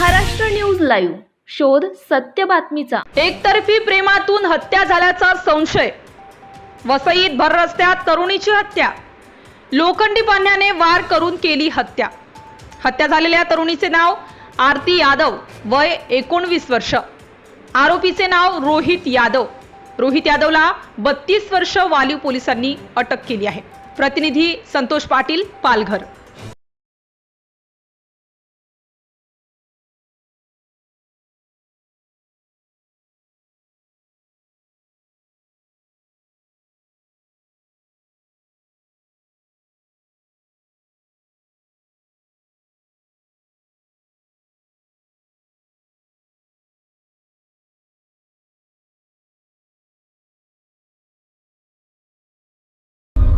Maharashtra news live. शोध सत्य बातमीचा. एकतर्फी प्रेमातून हत्या झाल्याचा संशय. वसईत भर रस्त्यात तरुणीची हत्या. लोखंडी पाण्याने वार करून केली हत्या. हत्या झालेल्या तरुणीचे नाव आरती यादव वय एकोणवीस वर्ष. आरोपीचे नाव रोहित यादव. रोहित यादवला बत्तीस वर्ष वालीव पोलिसांनी अटक केली आहे. प्रतिनिधी संतोष पाटील पालघर.